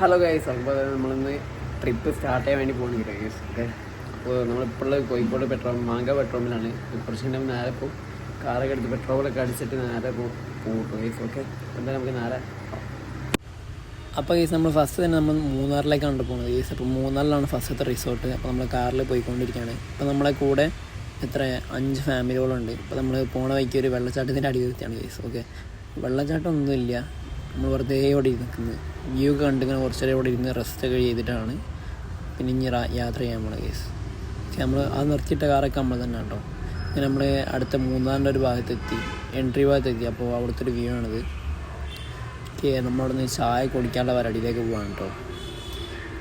Hello guys അപ്പോൾ നമ്മളിന്ന് trip start ചെയ്യാൻ വേണ്ടി പോകുന്നു ഗൈസ് ഓക്കെ അപ്പോൾ നമ്മളിപ്പോൾ കോഴിക്കോട് പെട്രോൾ മാങ്ക പെട്രോളിലാണ് കുറച്ച് കഴിഞ്ഞാൽ നേരെ പോകും കാറൊക്കെ എടുത്ത് പെട്രോളൊക്കെ അടിച്ചിട്ട് നേരെ പോകും പോകും ഗൈസ് ഓക്കെ എന്തായാലും നമുക്ക് നേരെ അപ്പോൾ ഗൈസ് നമ്മൾ ഫസ്റ്റ് തന്നെ നമ്മൾ മൂന്നാറിലേക്കാണ് പോകുന്നത് ഗൈസ് അപ്പോൾ മൂന്നാറിലാണ് ഫസ്റ്റത്തെ റിസോർട്ട് അപ്പോൾ നമ്മൾ കാറിൽ പോയിക്കൊണ്ടിരിക്കുകയാണ് അപ്പോൾ നമ്മളെ കൂടെ എത്ര? അഞ്ച് ഫാമിലികളുണ്ട് അപ്പോൾ നമ്മൾ പോണ വഴിക്ക് ഒരു വെള്ളച്ചാട്ടത്തിന്റെ അടി എത്തിയാണ് ഗൈസ് ഓക്കെ വെള്ളച്ചാട്ടം ഒന്നുമില്ല. നമ്മൾ വെറുതെ ഇവിടെ നിൽക്കുന്നത് വ്യൂ കണ്ട് ഇങ്ങനെ കുറച്ച് നേരം ഇവിടെ ഇരുന്ന് റെസ്റ്റ് ഒക്കെ ചെയ്തിട്ടാണ് പിന്നെ ഇനി യാത്ര ചെയ്യാൻ പോണ കേസ് നമ്മൾ അത് നിർത്തിയിട്ട കാറൊക്കെ നമ്മൾ തന്നെ കേട്ടോ അങ്ങനെ നമ്മൾ അടുത്ത മൂന്നാറിന്റെ ഒരു ഭാഗത്തെത്തി എൻട്രി ഭാഗത്തെത്തി. അപ്പോൾ അവിടുത്തെ ഒരു വ്യൂ ആണിത്. നമ്മളവിടെ നിന്ന് ചായ കുടിക്കാനുള്ള വരടിയിലേക്ക് പോവാണ് കേട്ടോ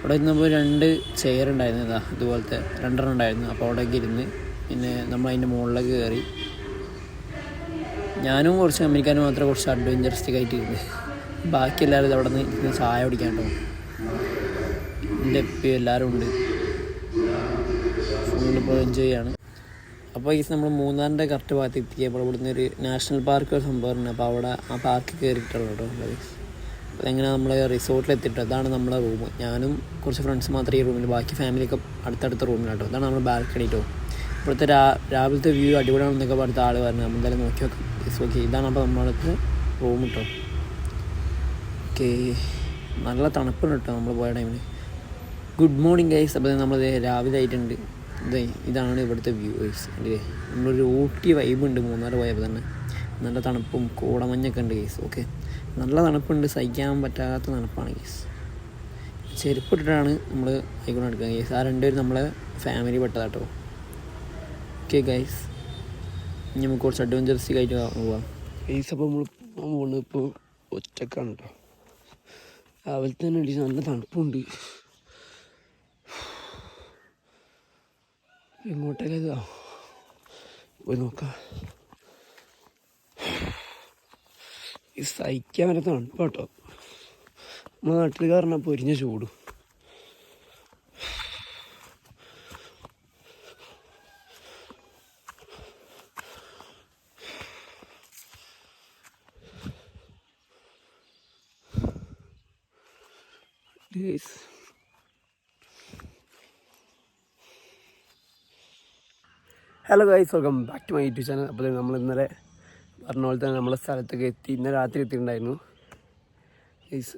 അവിടെ ഇരുന്നപ്പോൾ രണ്ട് ചെയർ ഉണ്ടായിരുന്നു ഇതാ ഇതുപോലത്തെ രണ്ടെണ്ണം ഉണ്ടായിരുന്നു. അപ്പോൾ അവിടേക്ക് ഇരുന്ന് പിന്നെ നമ്മൾ അതിന്റെ മുകളിലേക്ക് കയറി ഞാനും കുറച്ച് അമേരിക്കാനും മാത്രമേ കുറച്ച് അഡ്വഞ്ചറിസ്റ്റിക് ആയിട്ട് ഇരുന്ന്. ബാക്കി എല്ലാവരും അവിടെ നിന്ന് ചായ കുടിക്കാൻ കേട്ടോ. എന്റെ എപ്പി എല്ലാവരും ഉണ്ട്. ഫുള്ളിപ്പോൾ എൻജോയ് ചെയ്യാണ് അപ്പോൾ ഈ നമ്മൾ മൂന്നാറിന്റെ കറക്റ്റ് ഭാഗത്ത് എത്തിയപ്പോൾ ഇവിടുന്ന് ഒരു നാഷണൽ പാർക്ക് ഒരു സംഭവം ഉണ്ട്. അപ്പോൾ അവിടെ ആ പാർക്ക് കയറിയിട്ടുള്ളൂ കേട്ടോ ഉള്ളത് അപ്പോൾ എങ്ങനെ നമ്മൾ റിസോർട്ടിൽ എത്തിയിട്ട് അതാണ് നമ്മളെ റൂം ഞാനും കുറച്ച് ഫ്രണ്ട്സ് മാത്രമേ ഈ റൂമിൽ ബാക്കി ഫാമിലിയൊക്കെ അടുത്തടുത്ത റൂമിലാട്ടോ അതാണ് നമ്മൾ ബാൽക്കണി കേട്ടോ ഇവിടുത്തെ രാ രാവിലത്തെ വ്യൂ അടിപൊളിയാണെന്നൊക്കെ പറഞ്ഞ ആൾ പറഞ്ഞു. നമ്മൾ എന്തായാലും നോക്കി. നോക്കാം ഇതാണ് അപ്പോൾ നമ്മൾക്ക് റൂം കേട്ടോ ഓക്കെ. നല്ല തണുപ്പുണ്ട് കേട്ടോ നമ്മൾ പോയ ടൈമിൽ ഗുഡ് മോർണിംഗ് ഗൈസ് അപ്പോൾ നമ്മൾ രാവിലെ ആയിട്ടുണ്ട്. ഇതേ ഇതാണ് ഇവിടുത്തെ വ്യൂ ഗൈസ് അല്ലേ നമ്മളൊരു ഊട്ടി വൈബ് ഉണ്ട് മൂന്നാർ പോയപ്പോൾ തന്നെ. നല്ല തണുപ്പും കോടമഞ്ഞൊക്കെ ഉണ്ട് ഗൈസ് ഓക്കെ. നല്ല തണുപ്പുണ്ട്. സഹിക്കാൻ പറ്റാത്ത തണുപ്പാണ് ഗൈസ് ചെരുപ്പ് ഇട്ടിട്ടാണ് നമ്മൾ ആയിക്കൊണ്ട് എടുക്കുക ഗൈസ് ആ രണ്ടുപേരും നമ്മളെ ഫാമിലി പെട്ടതാട്ടോ. ഓക്കെ ഗൈസ് ഇനി നമുക്ക് കുറച്ച് അഡ്വഞ്ചറസിക് ആയിട്ട് പോവാം. ഗൈസ് അപ്പോൾ നമ്മൾ പോകുന്നത് ഇപ്പോൾ ഒറ്റക്കാണ് കേട്ടോ. രാവിലെ തന്നെ അടിച്ച് നല്ല തണുപ്പുണ്ട്. എങ്ങോട്ടേക്കാ പോയി നോക്കാം. ഈ സഹിക്കാൻ വരെ തണുപ്പ് കേട്ടോ നമ്മുടെ നാട്ടിൽ കാരണം പൊരിഞ്ഞ ചൂടും. Yes. Hello guys welcome back to my YouTube channel അപ്പോൾ നമ്മൾ ഇന്നലെ പറഞ്ഞ പോലെ തന്നെ നമ്മളെ സ്ഥലത്തൊക്കെ എത്തി. ഇന്നലെ രാത്രി എത്തിയിട്ടുണ്ടായിരുന്നു. ഗൈസ്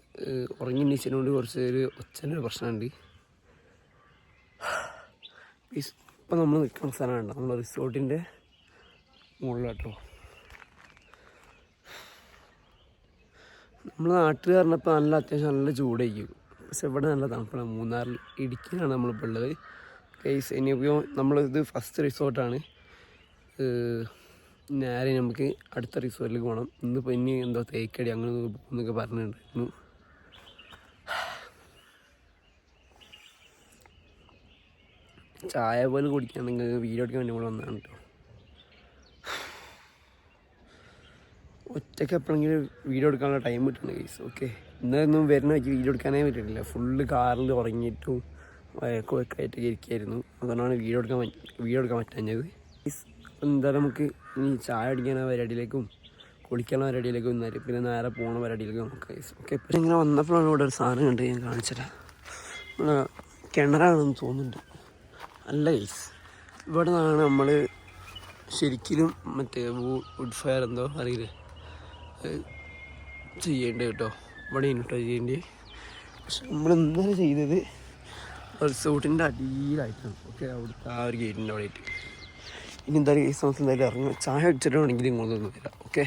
ഉറങ്ങി നീച്ചതിനോണ്ട് കുറച്ച് ഒരു ഒച്ചന്റെ പ്രശ്നമുണ്ട്. ഗൈസ് ഇപ്പം നമ്മൾ നിൽക്കുന്ന സ്ഥലമാണ് നമ്മൾ റിസോർട്ടിന്റെ മുകളിലാട്ടോ. നമ്മൾ നാട്ടിൽ പറഞ്ഞപ്പോൾ നല്ല അത്യാവശ്യം നല്ല ചൂടായിരിക്കും. പക്ഷെ ഇവിടെ നല്ല തണുപ്പാണ്. മൂന്നാറിൽ ഇടുക്കിയിലാണ് നമ്മളിപ്പോൾ ഉള്ളത്. കേസ് ഇനിയിപ്പോൾ നമ്മളിത് ഫസ്റ്റ് റിസോർട്ടാണ് നേരെ നമുക്ക് അടുത്ത റിസോർട്ടിലേക്ക് പോകണം ഇന്നിപ്പോൾ ഇനി എന്തോ തേക്കടി അങ്ങനെ എന്നൊക്കെ പറഞ്ഞിട്ടുണ്ടായിരുന്നു. ചായ പോലും കുടിക്കാൻ നിങ്ങൾ വീഡിയോ എടുക്കാൻ വേണ്ടി നമ്മൾ വന്നതാണ് കേട്ടോ ഒറ്റയ്ക്ക് എപ്പോഴെങ്കിലും വീഡിയോ എടുക്കാനുള്ള ടൈം കിട്ടുന്നുണ്ട് കേസ് ഓക്കെ ഇന്നൊന്നും വരുന്ന വെച്ച് വീഡിയോ എടുക്കാനേ പറ്റിയിട്ടില്ല. ഫുള്ള് കാറിൽ ഉറങ്ങിയിട്ടും വഴക്കും ആയിട്ട് ഇരിക്കുകയായിരുന്നു അതുകൊണ്ടാണ് വീഡിയോ എടുക്കാൻ വീഡിയോ എടുക്കാൻ പറ്റാഞ്ഞത്. എന്താ നമുക്ക് ഇനി ചായ അടിക്കാനുള്ള പരിപാടിയിലേക്കും കുളിക്കാനുള്ള പരിപാടിയിലേക്കും അറിയാം പിന്നെ നേരെ പോകണ പരിപാടിയിലേക്കും നമുക്ക് ഓക്കെ ഇപ്പം ഇങ്ങനെ വന്നപ്പോഴാണ് ഇവിടെ ഒരു സാധനം കണ്ട് ഞാൻ കാണിച്ചുതരാം കിണറാണെന്ന് തോന്നുന്നുണ്ട്. അല്ല ഗൈസ് ഇവിടെ നിന്നാണ് നമ്മൾ ശരിക്കും മറ്റേ വുഡ് ഫയർ എന്തോ അറിയില്ലേ? ചെയ്യേണ്ടത് കേട്ടോ. ഇവിടെ കേട്ടോ ചെയ്യേണ്ടത് പക്ഷെ നമ്മൾ ഇന്നലെ ചെയ്തത് റിസോർട്ടിന്റെ അടിയിലായിട്ടാണ് ഓക്കെ അവിടുത്തെ ആ ഒരു ഗേറ്റിന്റെ അവിടെ ആയിട്ട് ഇനി എന്തായാലും ഈ സമയത്ത് എന്തായാലും ഇറങ്ങും. ചായ അടിച്ചിട്ടാണെങ്കിൽ ഇങ്ങോട്ട് ഒന്നും വരാം ഓക്കെ.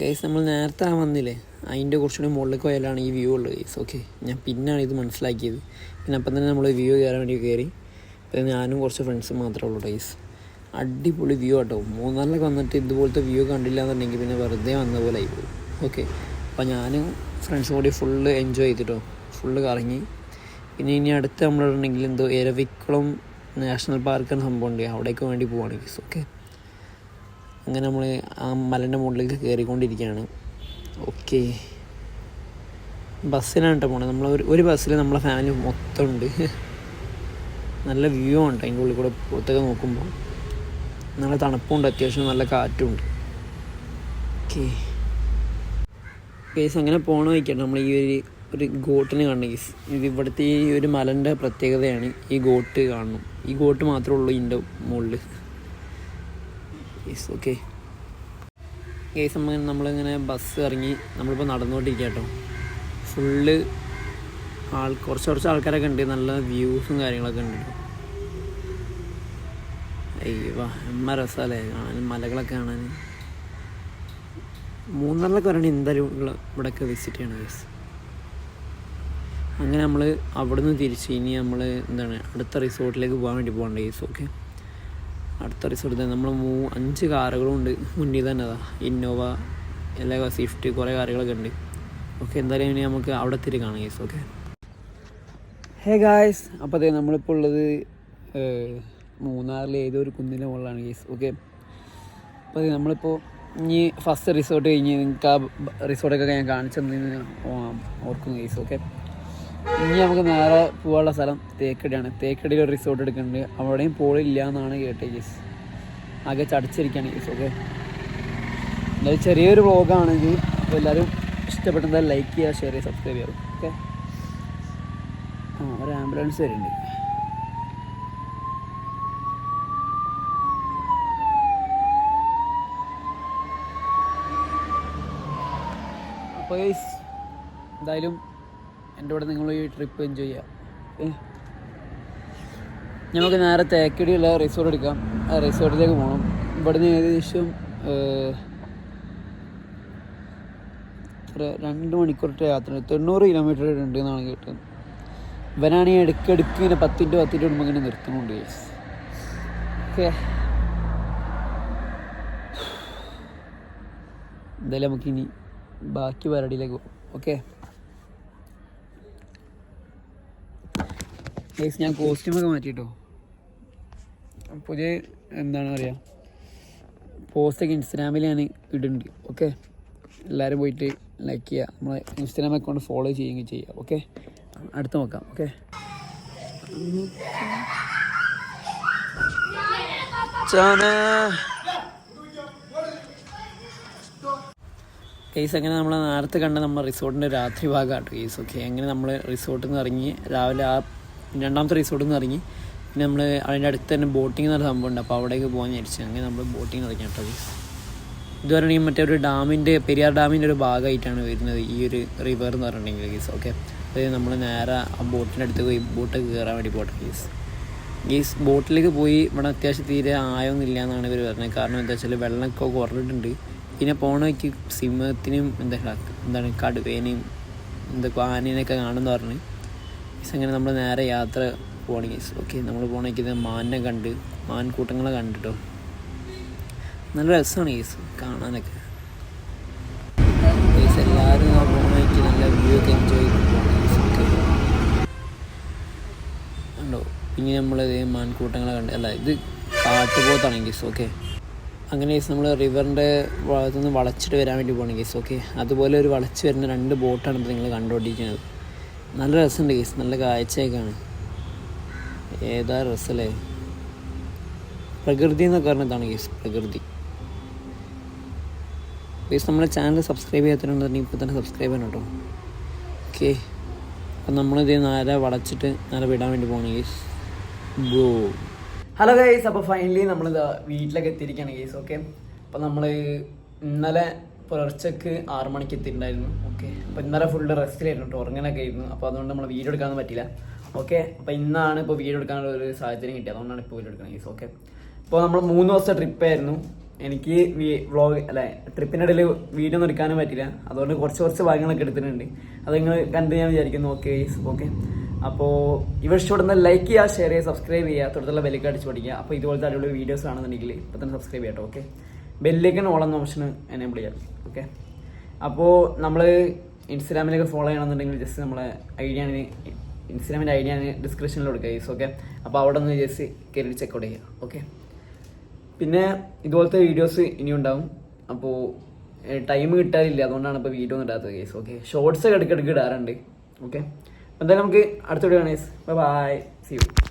ഗൈസ് നമ്മൾ നേരത്തെ വന്നില്ലേ? അതിന്റെ കുറച്ചുകൂടി മുകളിലേക്ക് പോയാലാണ് ഈ വ്യൂ ഉള്ളത് ഗൈസ് ഓക്കെ ഞാൻ പിന്നാണ് ഇത് മനസ്സിലാക്കിയത്. പിന്നെ അപ്പം തന്നെ നമ്മൾ വ്യൂ കയറാൻ വേണ്ടി കയറി. പിന്നെ ഞാനും കുറച്ച് ഫ്രണ്ട്സും മാത്രമേ ഉള്ളൂ ഗൈസ് അടിപൊളി വ്യൂ കേട്ടോ മൂന്നാറിലൊക്കെ വന്നിട്ട് ഇതുപോലത്തെ വ്യൂ കണ്ടില്ല എന്നുണ്ടെങ്കിൽ പിന്നെ വെറുതെ വന്ന പോലെ ആയിപ്പോയി ഓക്കെ അപ്പോൾ ഞാനും ഫ്രണ്ട്സ് കൂടി ഫുള്ള് എൻജോയ് ചെയ്തിട്ടോ. ഫുള്ള് കറങ്ങി. പിന്നെ ഇനി അടുത്ത് നമ്മളുണ്ടെങ്കിൽ എന്തോ എരവിക്കുളം നാഷണൽ പാർക്ക് എന്ന സംഭവം ഉണ്ട് അവിടേക്ക് വേണ്ടി പോവാണ് ഓക്കെ അങ്ങനെ നമ്മൾ ആ മലന്റെ മുകളിലേക്ക് കയറിക്കൊണ്ടിരിക്കുകയാണ് ഓക്കെ ബസ്സിലാണ് കേട്ടോ പോണത്. നമ്മൾ ഒരു ഒരു ബസ്സിൽ നമ്മളെ ഫാമിലി മൊത്തം ഉണ്ട്. നല്ല വ്യൂ ഉണ്ട് അതിന്റെ ഉള്ളിൽ കൂടെ പുറത്തൊക്കെ നോക്കുമ്പോൾ നല്ല തണുപ്പുണ്ട് അത്യാവശ്യം നല്ല കാറ്റും ഉണ്ട് ഓക്കെ കേസ് അങ്ങനെ പോകണ വയ്ക്കട്ടെ നമ്മൾ ഈ ഒരു ഒരു ഗോട്ടിനെ കാണുന്ന കേസ് ഇത് ഇവിടുത്തെ ഈ ഒരു മലന്റെ പ്രത്യേകതയാണ് ഈ ഗോട്ട് കാണണം ഈ ഗോട്ട് മാത്രമേ ഉള്ളൂ ഇതിന്റെ മുകളിൽ യെസ് ഓക്കെ കേസ് നമ്മൾ നമ്മളിങ്ങനെ ബസ് ഇറങ്ങി നമ്മളിപ്പോൾ നടന്നുകൊണ്ടിരിക്കുക കേട്ടോ ഫുള്ള് ആൾ കുറച്ച് കുറച്ച് ആൾക്കാരൊക്കെ ഉണ്ട്. നല്ല വ്യൂസും കാര്യങ്ങളൊക്കെ ഉണ്ട്. കേട്ടോ അയ്യോ രസമല്ലേ കാണാൻ മലകളൊക്കെ കാണാൻ. മൂന്നാറിലൊക്കെ വരണേ എന്തായാലും ഉള്ള ഇവിടെയൊക്കെ വിസിറ്റ് ചെയ്യണം ഗൈസ് അങ്ങനെ നമ്മൾ അവിടുന്ന് തിരിച്ച് ഇനി നമ്മൾ എന്താണ് അടുത്ത റിസോർട്ടിലേക്ക് പോകാൻ വേണ്ടി പോകണ്ട ഗൈസ് ഓക്കെ അടുത്ത റിസോർട്ട് നമ്മൾ മൂ അഞ്ച് കാറുകളും ഉണ്ട് മുന്നിൽ തന്നെ അതാ ഇന്നോവ എല്ലാ സ്വിഫ്റ്റ് കുറേ കാറുകളൊക്കെ ഉണ്ട്. ഓക്കെ എന്തായാലും ഇനി നമുക്ക് അവിടെ തിരി കാണാം ഗൈസ് ഓക്കെ ഹേ ഗായ്സ് അപ്പോൾ അതെ നമ്മളിപ്പോൾ ഉള്ളത് മൂന്നാറിലെ ഏതോ ഒരു കുന്നിന്റെ മുകളിലാണ് കേസ് ഓക്കെ അപ്പോൾ നമ്മളിപ്പോൾ ഇനി ഫസ്റ്റ് റിസോർട്ട് കഴിഞ്ഞ് നിങ്ങൾക്ക് ആ റിസോർട്ടൊക്കെ ഞാൻ കാണിച്ചു തന്നെ ഓർക്കുന്നു കേസ് ഓക്കെ ഇനി നമുക്ക് നേരെ പോകാനുള്ള സ്ഥലം തേക്കടിയാണ്. തേക്കടിയിൽ ഒരു റിസോർട്ട് എടുക്കുന്നുണ്ട്. അവിടെയും പോളില്ല എന്നാണ് കേട്ടത് കേസ് ആകെ ചടച്ചിരിക്കുകയാണ് കേസ് ഓക്കെ എന്തായാലും ചെറിയൊരു വ്ളോഗാണെങ്കിൽ അപ്പോൾ എല്ലാവരും ഇഷ്ടപ്പെട്ടെന്തായാലും ലൈക്ക് ചെയ്യുക ഷെയർ ചെയ്യുക സബ്സ്ക്രൈബ് ചെയ്യുക ഓക്കെ ആ ഒരു ആംബുലൻസ് വരുന്നുണ്ട്. അപ്പോൾ ഗൈസ് എന്തായാലും എന്റെ കൂടെ നിങ്ങൾ ഈ ട്രിപ്പ് എൻജോയ് ചെയ്യാം. നമുക്ക് നേരെ തേക്കടിയുള്ള റിസോർട്ട് എടുക്കാം. ആ റിസോർട്ടിലേക്ക് പോകണം ഇവിടുന്ന് ഏകദേശം രണ്ട് മണിക്കൂറിന്റെ യാത്ര. തൊണ്ണൂറ് കിലോമീറ്റർ ഉണ്ട് എന്നാണ് കേട്ടത്. ഇവനാണെങ്കിൽ ഇടയ്ക്കിടയ്ക്ക് ഇങ്ങനെ പത്തിന്റെ പത്തിന്റെ ഇടുമ്പോൾ ഇങ്ങനെ നിർത്തുന്നുണ്ട് ഓക്കെ. എന്തായാലും നമുക്കിനി ബാക്കി പരിപാടിയിലേക്ക് പോകും ഓക്കെ ഗൈസ് ഞാൻ കോസ്റ്റ്യൂമൊക്കെ മാറ്റിട്ടോ പുതിയ എന്താണ് പറയുക പോസ്റ്റൊക്കെ ഇൻസ്റ്റാഗ്രാമിൽ ഞാൻ ഇടുന്നുണ്ട്. ഓക്കെ എല്ലാവരും പോയിട്ട് ലൈക്ക് ചെയ്യുക നമ്മളെ ഇൻസ്റ്റാഗ്രാം അക്കൗണ്ട് ഫോളോ ചെയ്യുകയും ചെയ്യുക ഓക്കെ അടുത്ത് നോക്കാം. ഓക്കെ കേസ് അങ്ങനെ നമ്മൾ നേരത്തെ കണ്ട നമ്മൾ റിസോർട്ടിന്റെ രാത്രി ഭാഗമാണ് കേസ് ഓക്കെ അങ്ങനെ നമ്മൾ റിസോർട്ടിൽ നിന്ന് ഇറങ്ങി രാവിലെ ആ രണ്ടാമത്തെ റിസോർട്ടിൽ നിന്ന് ഇറങ്ങി പിന്നെ നമ്മൾ അതിന്റെ അടുത്ത് തന്നെ ബോട്ടിംഗ് എന്ന് പറഞ്ഞ സംഭവം ഉണ്ട് അപ്പോൾ അവിടേക്ക് പോകാൻ വിചാരിച്ചു. അങ്ങനെ നമ്മൾ ബോട്ടിംഗ് ഇറങ്ങി കേട്ടോ കേസ് ഇതുവരെ ഈ മറ്റേ ഒരു ഡാമിന്റെ പെരിയാർ ഡാമിന്റെ ഒരു ഭാഗമായിട്ടാണ് വരുന്നത് ഈ ഒരു റിവർ എന്ന് പറഞ്ഞിട്ടുണ്ടെങ്കിൽ കേസ് ഓക്കെ അതായത് നമ്മൾ നേരെ ആ ബോട്ടിന്റെ അടുത്ത് പോയി ബോട്ട് കയറാൻ വേണ്ടി പോട്ടെ കേസ് ഗീസ് ബോട്ടിലേക്ക് പോയി ഇവിടെ അത്യാവശ്യം തീരെ ആയൊന്നുമില്ല എന്നാണ് ഇവർ പറഞ്ഞത്. കാരണം എന്താ വെച്ചാൽ വെള്ളമൊക്കെ കുറഞ്ഞിട്ടുണ്ട്. പിന്നെ പോണ വഴിക്ക് സിംഹത്തിനും എന്താ എന്താണ് കടുവേനെയും എന്തൊക്കെ ആനേനെയൊക്കെ കാണുമെന്ന് പറഞ്ഞ്. ഗീസ് അങ്ങനെ നമ്മൾ നേരെ യാത്ര പോകണമെങ്കിൽ ഓക്കെ നമ്മൾ പോകണമെങ്കിൽ മാനിനെ കണ്ട് മാൻകൂട്ടങ്ങളെ കണ്ടിട്ടോ. നല്ല രസമാണ് കേസ് കാണാനൊക്കെ. കേസ് എല്ലാവരും ആ പോകണമെങ്കിൽ നല്ല വ്യൂ ഒക്കെ എൻജോയ് ഓക്കെ ഉണ്ടോ പിന്നെ നമ്മൾ മാൻകൂട്ടങ്ങളെ കണ്ട് അല്ല ഇത് കാട്ടുപോത്താണെങ്കിൽ ഓക്കെ അങ്ങനെ നമ്മൾ റിവറിന്റെ ഭാഗത്തുനിന്ന് വളച്ചിട്ട് വരാൻ വേണ്ടി പോകണം കേസ് ഓക്കെ അതുപോലെ ഒരു വളച്ച് വരുന്ന രണ്ട് ബോട്ടാണ് ഇപ്പോൾ നിങ്ങൾ കണ്ടുകൊണ്ടിരിക്കുന്നത്. നല്ല രസമുണ്ട് കേസ് നല്ല കാഴ്ചയൊക്കെയാണ്. ഏതാ രസമല്ലേ പ്രകൃതി എന്നൊക്കെ പറഞ്ഞതാണ് കേസ് പ്രകൃതി. കേസ് നമ്മളെ ചാനൽ സബ്സ്ക്രൈബ് ചെയ്യാത്തതുണ്ടെങ്കിൽ ഇപ്പോൾ തന്നെ സബ്സ്ക്രൈബ് ചെയ്യണം കേട്ടോ. ഓക്കെ അപ്പം നമ്മളിത് നേരെ വളച്ചിട്ട് നേരെ വിടാൻ വേണ്ടി പോകണം കേസ് ഗോ ഹലോ ഗൈസ് അപ്പോൾ ഫൈനലി നമ്മളിത് വീട്ടിലൊക്കെ എത്തിയിരിക്കുകയാണ് ഗൈസ് ഓക്കെ അപ്പോൾ നമ്മൾ ഇന്നലെ പുലർച്ചക്ക് ആറ് മണിക്ക് എത്തിയിട്ടുണ്ടായിരുന്നു ഓക്കെ അപ്പോൾ ഇന്നലെ ഫുള്ള് റെസ്റ്റിലായിരുന്നു കേട്ടോ ഉറങ്ങാനൊക്കെ ആയിരുന്നു. അപ്പോൾ അതുകൊണ്ട് നമ്മൾ വീഡിയോ എടുക്കാനൊന്നും പറ്റില്ല ഓക്കെ അപ്പോൾ ഇന്നാണ് ഇപ്പോൾ വീഡിയോ എടുക്കാനുള്ള ഒരു സാഹചര്യം കിട്ടിയത്. അതുകൊണ്ടാണ് ഇപ്പോൾ വീഡിയോ എടുക്കുന്നത് ഗൈസ് ഓക്കെ അപ്പോൾ നമ്മൾ മൂന്ന് ദിവസത്തെ ട്രിപ്പായിരുന്നു എനിക്ക് വ്ളോഗ് അല്ലെ ട്രിപ്പിനിടയിൽ വീഡിയോ ഒന്നും എടുക്കാനും പറ്റില്ല അതുകൊണ്ട് കുറച്ച് കുറച്ച് ഭാഗങ്ങളൊക്കെ എടുത്തിട്ടുണ്ട്. അത് നിങ്ങൾ കണ്ട് ഞാൻ വിചാരിക്കുന്നു ഓക്കെ ഓക്കെ അപ്പോൾ ഇവർ ഇഷ്ടപ്പെടുന്ന ലൈക്ക് ചെയ്യുക ഷെയർ ചെയ്യുക സബ്സ്ക്രൈബ് ചെയ്യുക. തുടർന്നുള്ള ബെല്ലൊക്കെ അടിച്ച് പഠിക്കുക. അപ്പോൾ ഇതുപോലത്തെ അടിപൊളി വീഡിയോസ് ആണെന്നുണ്ടെങ്കിൽ ഇപ്പം തന്നെ സബ്സ്ക്രൈബ് ചെയ്യട്ടോ ഓക്കെ ബെല്ലേക്ക് ഓളെന്ന ഓപ്ഷൻ എനേബിൾ ചെയ്യാം ഓക്കെ അപ്പോൾ നമ്മൾ ഇൻസ്റ്റാഗ്രാമിലൊക്കെ ഫോളോ ചെയ്യണമെന്നുണ്ടെങ്കിൽ ജസ്റ്റ് നമ്മളെ ഐഡിയ ആണ് ഇൻസ്റ്റാഗ്രാമിന്റെ ഐഡിയ ആണ് ഡിസ്ക്രിപ്ഷനിൽ കൊടുക്കുക ഓക്കെ അപ്പോൾ അവിടെ നിന്ന് ജസ്റ്റ് കയറി ചെക്കൗട്ട് ചെയ്യുക ഓക്കെ പിന്നെ ഇതുപോലത്തെ വീഡിയോസ് ഇനി ഉണ്ടാവും. അപ്പോൾ ടൈം കിട്ടാറില്ല. അതുകൊണ്ടാണ് ഇപ്പോൾ വീഡിയോ ഒന്നും ഇടാത്തത് കേസ് ഓക്കെ ഷോർട്സ് ഒക്കെ ഇടയ്ക്കിടയ്ക്ക് ഇടാറുണ്ട് ഓക്കെ എന്തായാലും നമുക്ക് അടുത്ത വീഡിയോ കാണേസ് ബൈ സി യു